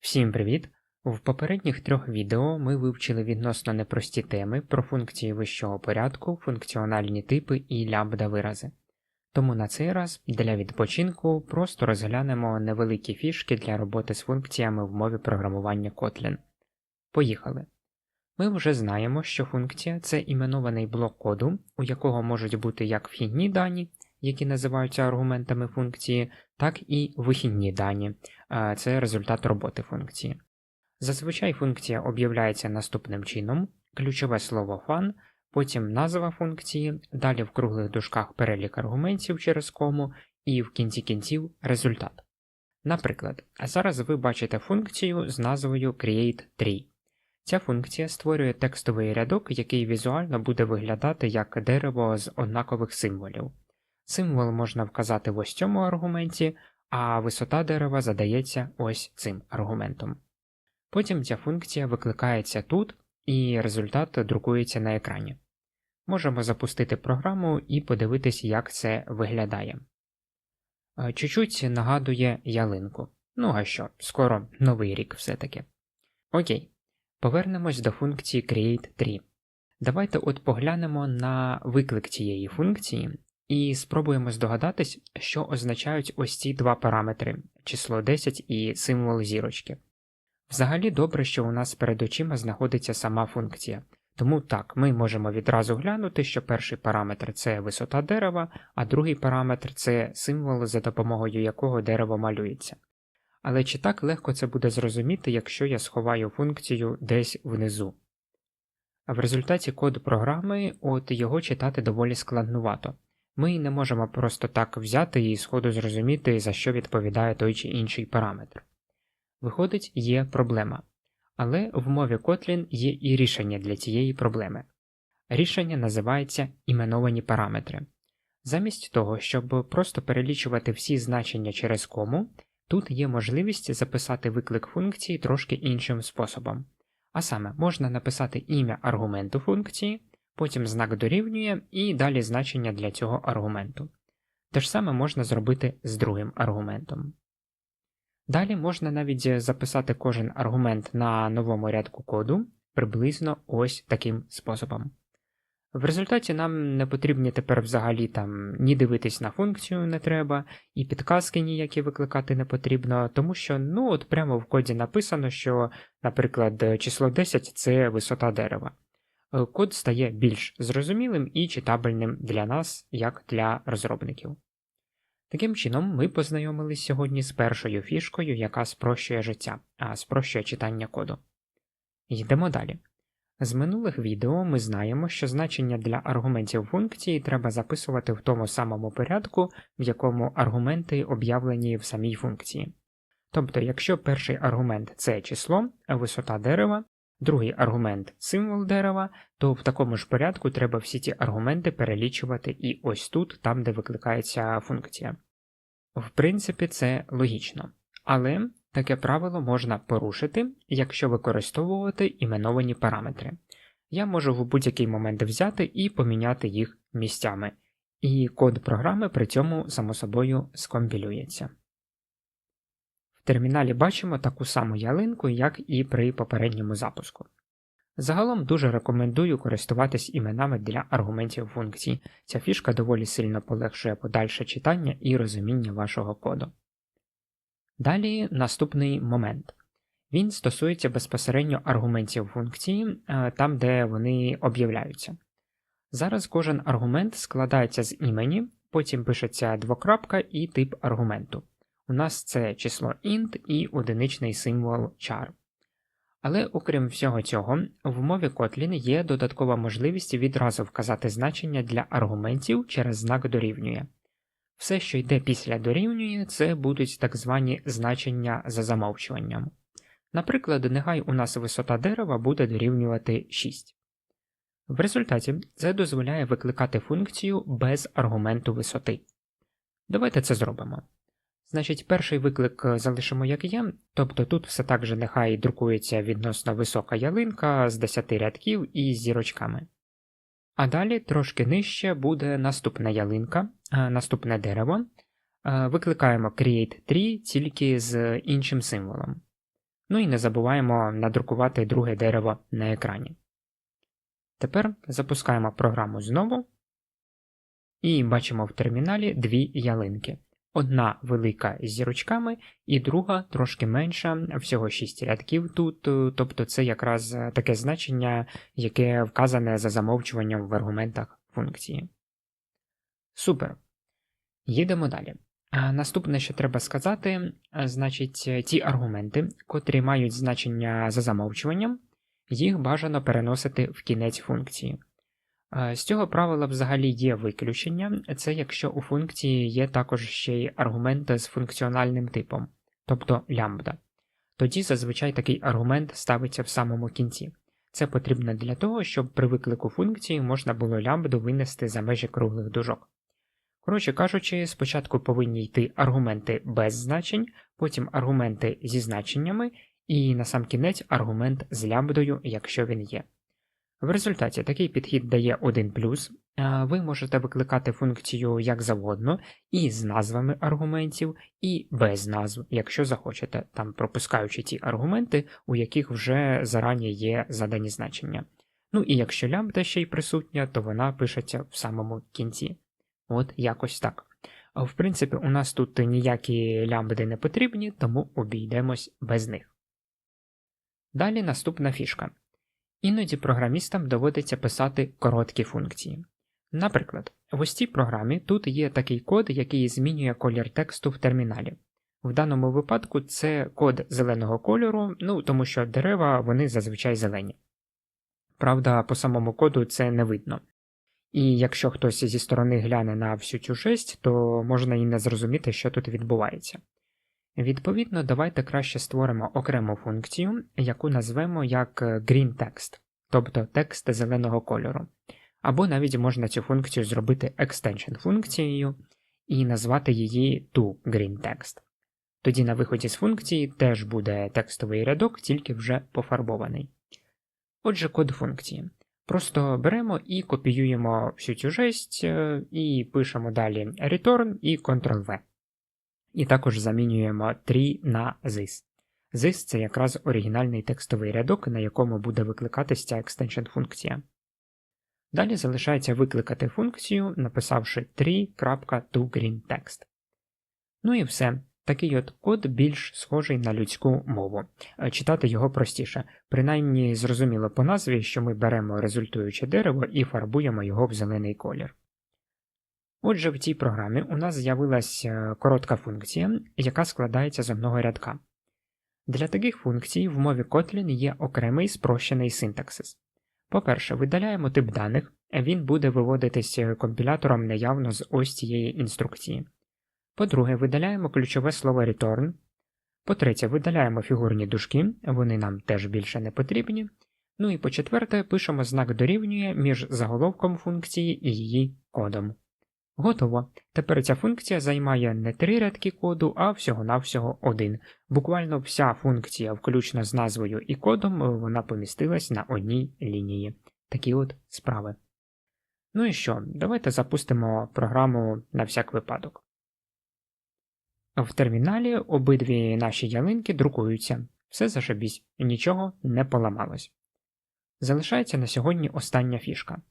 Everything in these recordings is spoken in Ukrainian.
Всім привіт! В попередніх трьох відео ми вивчили відносно непрості теми про функції вищого порядку, функціональні типи і лямбда вирази. Тому на цей раз для відпочинку просто розглянемо невеликі фішки для роботи з функціями в мові програмування Kotlin. Поїхали! Ми вже знаємо, що функція це іменований блок коду, у якого можуть бути як вхідні дані, які називаються аргументами функції, так і вихідні дані, це результат роботи функції. Зазвичай функція об'являється наступним чином: ключове слово fun, потім назва функції, далі в круглих дужках перелік аргументів через кому, і в кінці кінців результат. Наприклад, зараз ви бачите функцію з назвою create3. Ця функція створює текстовий рядок, який візуально буде виглядати як дерево з однакових символів. Символ можна вказати в ось цьому аргументі, а висота дерева задається ось цим аргументом. Потім ця функція викликається тут, і результат друкується на екрані. Можемо запустити програму і подивитись, як це виглядає. Е, Чуть-чуть нагадує ялинку. Ну а що, скоро новий рік все-таки. Окей, повернемось до функції create3. Давайте от поглянемо на виклик цієї функції і спробуємо здогадатись, що означають ось ці два параметри число 10 і символ зірочки. Взагалі добре, що у нас перед очима знаходиться сама функція, тому так, ми можемо відразу глянути, що перший параметр це висота дерева, а другий параметр це символ, за допомогою якого дерево малюється. Але чи так легко це буде зрозуміти, якщо я сховаю функцію десь внизу? А В результаті коду програми от його читати доволі складнувато. Ми не можемо просто так взяти і сходу зрозуміти, за що відповідає той чи інший параметр. Виходить, є проблема. Але в мові Kotlin є і рішення для цієї проблеми. Рішення називається іменовані параметри. Замість того, щоб просто перелічувати всі значення через кому, тут є можливість записати виклик функції трошки іншим способом. А саме можна написати ім'я аргументу функції, потім знак дорівнює і далі значення для цього аргументу. Те ж саме можна зробити з другим аргументом. Далі можна навіть записати кожен аргумент на новому рядку коду приблизно ось таким способом. В результаті нам не потрібні тепер взагалі там ні дивитись на функцію не треба, і підказки ніякі викликати не потрібно, тому що ну от прямо в коді написано, що, наприклад, число 10 це висота дерева. Е, Код стає більш зрозумілим і читабельним для нас, як для розробників. Таким чином, ми познайомились сьогодні з першою фішкою, яка спрощує життя, а спрощує читання коду. Йдемо далі. З минулих відео ми знаємо, що значення для аргументів функції треба записувати в тому самому порядку, в якому аргументи об'явлені в самій функції. Тобто, якщо перший аргумент це число, висота дерева, другий аргумент символ дерева, то в такому ж порядку треба всі ці аргументи перелічувати і ось тут, там де викликається функція. В принципі, це логічно. Але таке правило можна порушити, якщо використовувати іменовані параметри. Я можу в будь-який момент взяти і поміняти їх місцями, і код програми при цьому, само собою, скомпілюється. В терміналі бачимо таку саму ялинку, як і при попередньому запуску. Загалом дуже рекомендую користуватись іменами для аргументів функцій. Ця фішка доволі сильно полегшує подальше читання і розуміння вашого коду. Далі наступний момент. Він стосується безпосередньо аргументів функції, е, там де вони об'являються. Зараз кожен аргумент складається з імені, потім пишеться двокрапка і тип аргументу. У нас це число int і одиничний символ char. Але окрім всього цього, в мові Kotlin є додаткова можливість відразу вказати значення для аргументів через знак дорівнює. Все, що йде після дорівнює, це будуть так звані значення за замовчуванням. Наприклад, нехай у нас висота дерева буде дорівнювати 6. В результаті це дозволяє викликати функцію без аргументу висоти. Давайте це зробимо. Значить, перший виклик залишимо як є, тобто тут все так же нехай друкується відносно висока ялинка з 10 рядків і зірочками. А далі трошки нижче буде наступна ялинка, е, наступне дерево. Е, Викликаємо Create Tree тільки з іншим символом. Ну і не забуваємо надрукувати друге дерево на екрані. Тепер запускаємо програму знову і бачимо в терміналі дві ялинки. Одна велика з зірочками, і друга трошки менша, всього 6 рядків тут, е, тобто це якраз е, таке значення, яке вказане за замовчуванням в аргументах функції. Супер. Їдемо далі. Наступне, що треба сказати, значить, е, ті аргументи, котрі мають значення за замовчуванням, їх бажано переносити в кінець функції. А, З цього правила взагалі є виключення, це якщо у функції є також ще й аргумент з функціональним типом, тобто лямбда. Тоді зазвичай такий аргумент ставиться в самому кінці. Це потрібно для того, щоб при виклику функції можна було лямбду винести за межі круглих дужок. Коротше кажучи, спочатку повинні йти аргументи без значень, потім аргументи зі значеннями, і на сам кінець аргумент з лямбдою, якщо він є. В результаті такий підхід дає один плюс, ви можете викликати функцію як завгодно, і з назвами аргументів, і без назв, якщо захочете, там пропускаючи ті аргументи, у яких вже зарані є задані значення. Ну і якщо лямбда ще й присутня, то вона пишеться в самому кінці. От якось так. В принципі, у нас тут ніякі лямбди не потрібні, тому обійдемось без них. Далі наступна фішка. Іноді програмістам доводиться писати короткі функції. Наприклад, в ось цій програмі тут є такий код, який змінює колір тексту в терміналі. В даному випадку це код зеленого кольору, ну тому що дерева вони зазвичай зелені. Правда, по самому коду це не видно. І якщо хтось зі сторони гляне на всю цю жесть, то можна і не зрозуміти, що тут відбувається. Відповідно, давайте краще створимо окрему функцію, яку назвемо як greenText, тобто текст зеленого кольору. Або навіть можна цю функцію зробити extension функцією і назвати її toGreenText. Тоді на виході з функції теж буде текстовий рядок, тільки вже пофарбований. Отже, код функції. Просто беремо і копіюємо всю цю жесть е, і пишемо далі return і Ctrl-V. І також замінюємо 3 на this. This це якраз оригінальний текстовий рядок, на якому буде викликатися ця extension функція. Далі залишається викликати функцію, написавши 3.toGreenText. Ну і все. Такий от код більш схожий на людську мову. Е, Читати його простіше, принаймні зрозуміло по назві, що ми беремо результуюче дерево і фарбуємо його в зелений колір. Отже, в цій програмі у нас з'явилася коротка функція, яка складається з одного рядка. Для таких функцій в мові Kotlin є окремий спрощений синтаксис. По-перше, видаляємо тип даних, він буде виводитись компілятором наявно з ось цієї інструкції. По-друге, видаляємо ключове слово return. По-третє, видаляємо фігурні дужки, вони нам теж більше не потрібні. Ну і по-четверте, пишемо знак дорівнює між заголовком функції і її кодом. Готово. Тепер ця функція займає не три рядки коду, а всього-навсього один. Буквально вся функція, включно з назвою і кодом, вона помістилась на одній лінії. Такі от справи. Ну і що, давайте запустимо програму на всяк випадок. В терміналі обидві наші ялинки друкуються, все зашибісь, нічого не поламалось. Залишається на сьогодні остання фішка.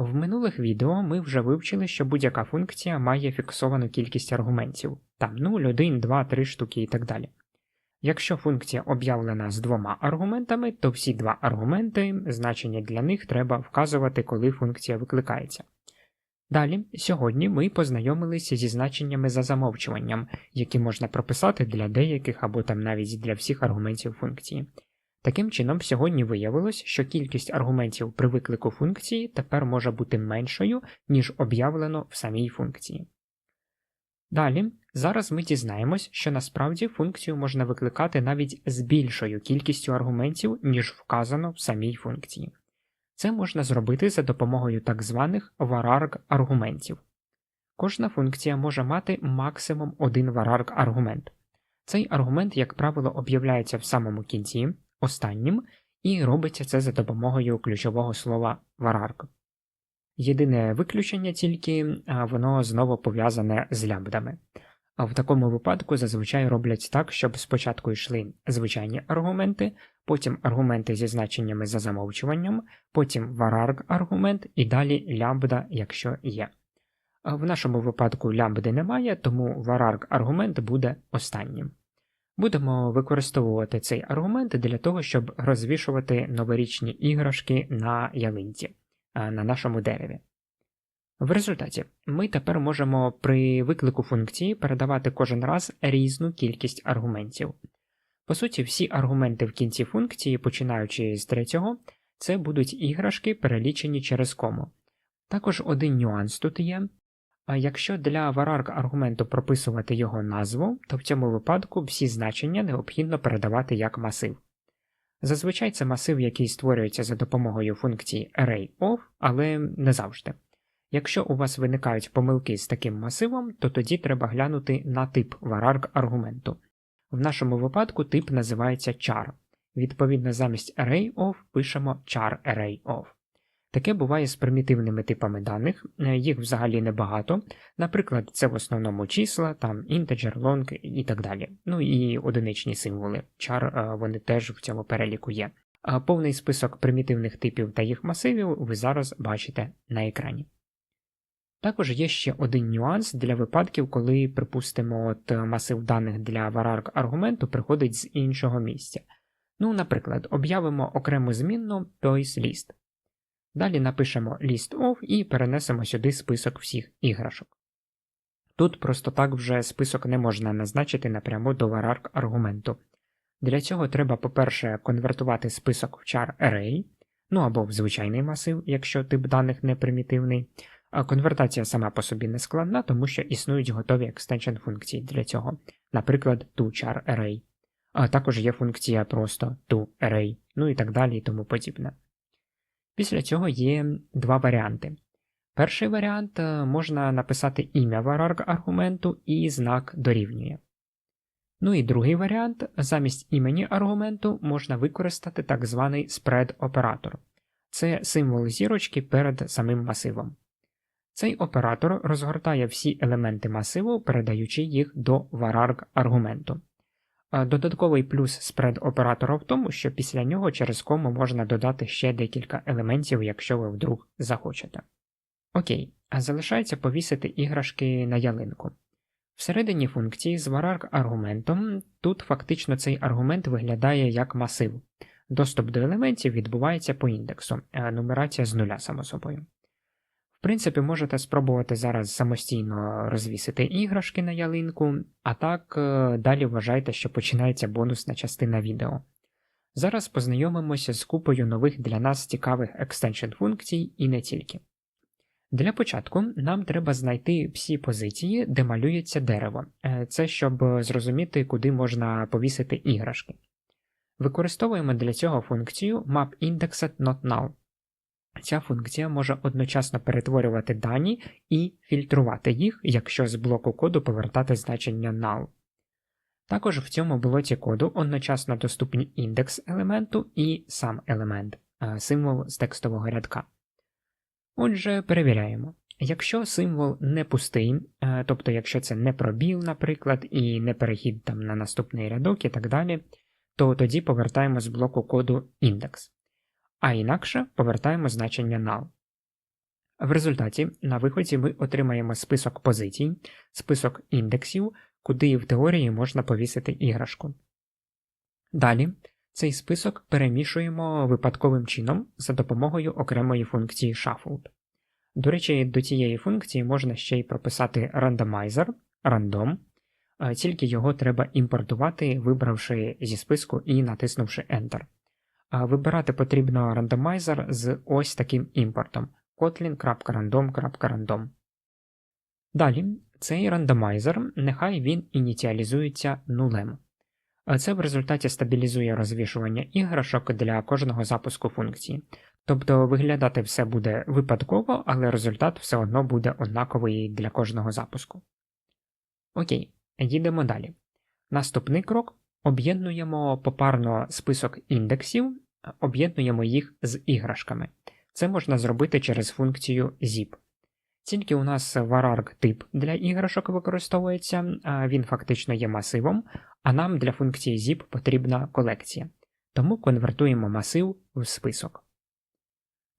В минулих відео ми вже вивчили, що будь-яка функція має фіксовану кількість аргументів, там 0, 1, 2, 3 штуки і так далі. Якщо функція об'явлена з двома аргументами, то всі два аргументи, значення для них треба вказувати, коли функція викликається. Далі, сьогодні ми познайомилися зі значеннями за замовчуванням, які можна прописати для деяких або там навіть для всіх аргументів функції. Таким чином, сьогодні виявилось, що кількість аргументів при виклику функції тепер може бути меншою, ніж об'явлено в самій функції. Далі, зараз ми дізнаємось, що насправді функцію можна викликати навіть з більшою кількістю аргументів, ніж вказано в самій функції. Це можна зробити за допомогою так званих vararg аргументів. Кожна функція може мати максимум один vararg аргумент. Цей аргумент, як правило, об'являється в самому кінці, останнім, і робиться це за допомогою ключового слова vararg. Єдине виключення тільки воно знову пов'язане з лямбдами. А в такому випадку зазвичай роблять так, щоб спочатку йшли звичайні аргументи, потім аргументи зі значеннями за замовчуванням, потім vararg аргумент і далі лямбда, якщо є. В нашому випадку лямбди немає, тому vararg аргумент буде останнім. Будемо використовувати цей аргумент для того, щоб розвішувати новорічні іграшки на ялинці на нашому дереві. В результаті ми тепер можемо при виклику функції передавати кожен раз різну кількість аргументів. По суті, всі аргументи в кінці функції, починаючи з третього, це будуть іграшки, перелічені через кому. Також один нюанс тут є. Якщо для vararg аргументу прописувати його назву, то в цьому випадку всі значення необхідно передавати як масив. Зазвичай це масив, який створюється за допомогою функції arrayOf, але не завжди. Якщо у вас виникають помилки з таким масивом, то тоді треба глянути на тип vararg аргументу. В нашому випадку тип називається char. Відповідно, замість arrayOf пишемо char Таке буває з примітивними типами даних, е, їх взагалі небагато. Наприклад, це в основному числа, там integer, long і так далі. Ну і одиничні символи. Char е, вони теж в цьому переліку є. Повний список примітивних типів та їх масивів ви зараз бачите на екрані. Також є ще один нюанс для випадків, коли, припустимо, от масив даних для vararg аргументу приходить з іншого місця. Ну, наприклад, об'явимо окрему змінну toys Далі напишемо list of і перенесемо сюди список всіх іграшок. Тут просто так вже список не можна назначити напряму до vararg аргументу. Для цього треба, по-перше, конвертувати список в char array, ну або в звичайний масив, якщо тип даних не примітивний. А конвертація сама по собі не складна, тому що існують готові екстеншн функції для цього, наприклад, toChar array. А також є функція просто toArray, ну і так далі і тому подібне. Після цього є два варіанти. Перший варіант е, можна написати ім'я аргументу і знак дорівнює. Ну і другий варіант замість імені аргументу можна використати так званий spread оператор це символ зірочки перед самим масивом. Цей оператор розгортає всі елементи масиву, передаючи їх до vararg аргументу. Додатковий плюс спред оператора в тому, що після нього через кому можна додати ще декілька елементів, якщо ви вдруг захочете. Окей, а залишається повісити іграшки на ялинку. Всередині функції з vararg аргументом тут фактично цей аргумент виглядає як масив. Доступ до елементів відбувається по індексу, нумерація з нуля, само собою. В принципі, можете спробувати зараз самостійно розвісити іграшки на ялинку, а так е, далі вважайте, що починається бонусна частина відео. Зараз познайомимося з купою нових для нас цікавих екстеншн функцій і не тільки. Для початку нам треба знайти всі позиції, де малюється дерево, е, це щоб зрозуміти, куди можна повісити іграшки. Використовуємо для цього функцію mapIndexedNotNull. Ця функція може одночасно перетворювати дані і фільтрувати їх, якщо з блоку коду повертати значення null. Також в цьому блоці коду одночасно доступні індекс елементу і сам елемент, символ з текстового рядка. Отже, перевіряємо. Якщо символ не пустий, тобто якщо це не пробіл, наприклад, і не перехід там на наступний рядок і так далі, то тоді повертаємо з блоку коду індекс а інакше повертаємо значення null. В результаті на виході ми отримаємо список позицій, список індексів, куди в теорії можна повісити іграшку. Далі цей список перемішуємо випадковим чином за допомогою окремої функції shuffled. До речі, до цієї функції можна ще й прописати рандомайзер random, тільки його треба імпортувати, вибравши зі списку і натиснувши Enter. Вибирати потрібно рандомайзер з ось таким імпортом kotlin.random.random. Далі цей рандомайзер, нехай він ініціалізується нулем. Це в результаті стабілізує розвішування іграшок для кожного запуску функції. Тобто виглядати все буде випадково, але результат все одно буде однаковий для кожного запуску. Окей, їдемо далі. Наступний крок Об'єднуємо попарно список індексів, об'єднуємо їх з іграшками. Це можна зробити через функцію zip. Тільки у нас vararg тип для іграшок використовується, він фактично є масивом, а нам для функції zip потрібна колекція. Тому конвертуємо масив в список.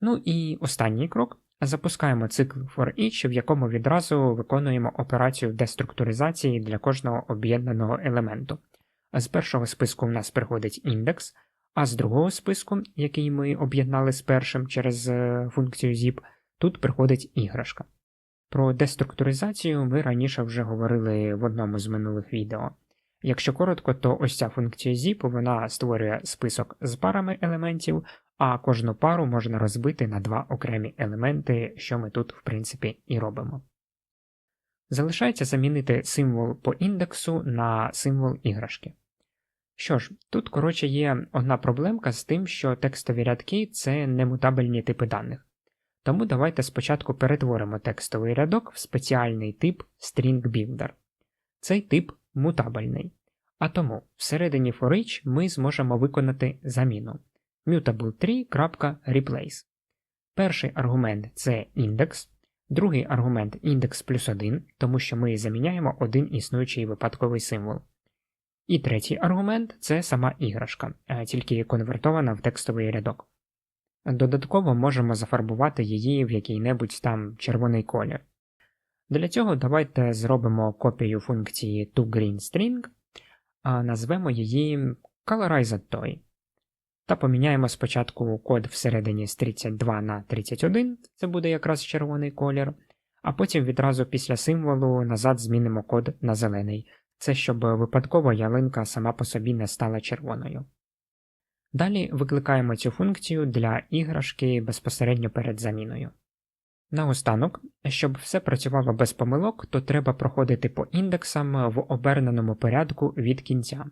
Ну і останній крок. Запускаємо цикл for в якому відразу виконуємо операцію деструктуризації для кожного об'єднаного елементу. З першого списку в нас приходить індекс, а з другого списку, який ми об'єднали з першим через е, функцію zip, тут приходить іграшка. Про деструктуризацію ми раніше вже говорили в одному з минулих відео. Якщо коротко, то ось ця функція zip вона створює список з парами елементів, а кожну пару можна розбити на два окремі елементи, що ми тут, в принципі, і робимо. Залишається замінити символ по індексу на символ іграшки. Що ж, тут, коротше, є одна проблемка з тим, що текстові рядки це немутабельні типи даних. Тому давайте спочатку перетворимо текстовий рядок в спеціальний тип String Builder. Цей тип мутабельний. А тому всередині for ми зможемо виконати заміну mutable3.replace. Перший аргумент це індекс, другий аргумент індекс плюс 1, тому що ми заміняємо один існуючий випадковий символ. І третій аргумент це сама іграшка, е, тільки конвертована в текстовий рядок. Додатково можемо зафарбувати її в який-небудь там червоний колір. Для цього давайте зробимо копію функції toGreenString, а назвемо її ColorizeToy. Та поміняємо спочатку код всередині з 32 на 31, це буде якраз червоний колір, а потім відразу після символу назад змінимо код на зелений. Це щоб випадково ялинка сама по собі не стала червоною. Далі викликаємо цю функцію для іграшки безпосередньо перед заміною. Наостанок, щоб все працювало без помилок, то треба проходити по індексам в оберненому порядку від кінця.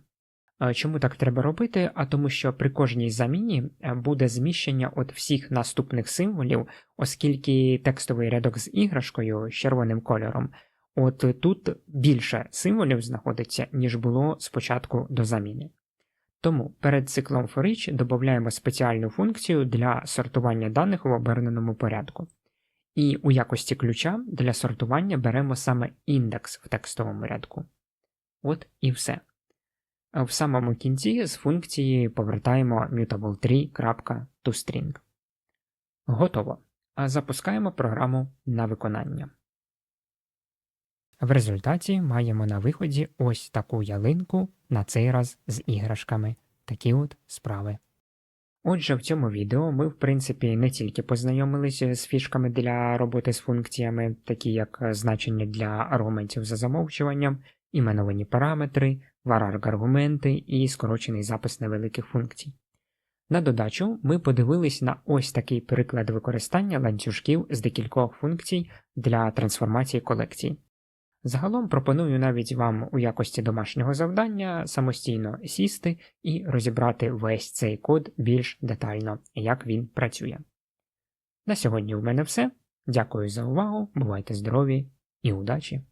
Чому так треба робити? А тому що при кожній заміні е, буде зміщення от всіх наступних символів, оскільки текстовий рядок з іграшкою з червоним кольором, от тут більше символів знаходиться, ніж було спочатку до заміни. Тому перед циклом for each додаємо спеціальну функцію для сортування даних в оберненому порядку. І у якості ключа для сортування беремо саме індекс в текстовому рядку. От і все. В самому кінці з функції повертаємо mutable3.toString. Готово. Запускаємо програму на виконання. В результаті маємо на виході ось таку ялинку, на цей раз з іграшками. Такі от справи. Отже, в цьому відео ми, в принципі, не тільки познайомилися з фішками для роботи з функціями, такі як значення для аргументів за замовчуванням, іменовані параметри, варарг аргументи і скорочений запис невеликих функцій. На додачу ми подивились на ось такий приклад використання ланцюжків з декількох функцій для трансформації колекцій. Загалом пропоную навіть вам у якості домашнього завдання самостійно сісти і розібрати весь цей код більш детально, як він працює. На сьогодні в мене все. Дякую за увагу, бувайте здорові і удачі!